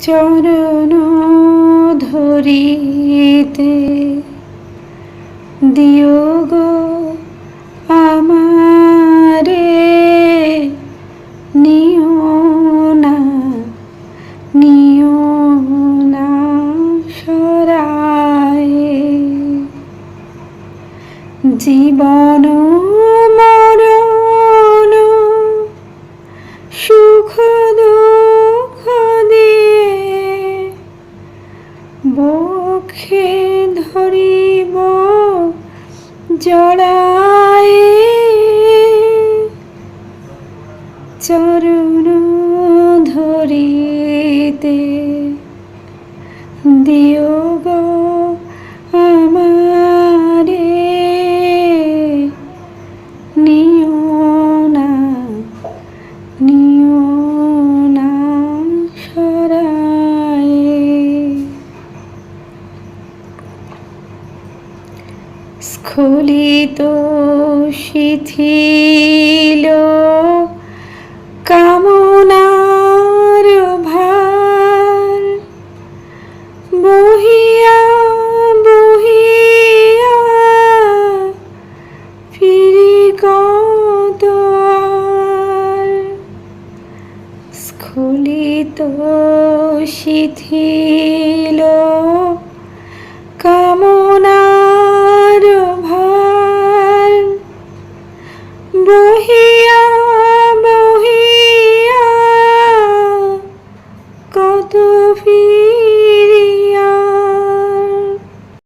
চরণ ধরিতে। দিও গো আমারে নিও না নিও না সরায়ে। জীবন বক্ষে ধরিব জড়ায়। চরণ ধরিতে দিও স্খলিত শিথিল কামনার ভার। বহিয়া বহিয়া ফিরি কত স্খলিত শিথিল বহিয়া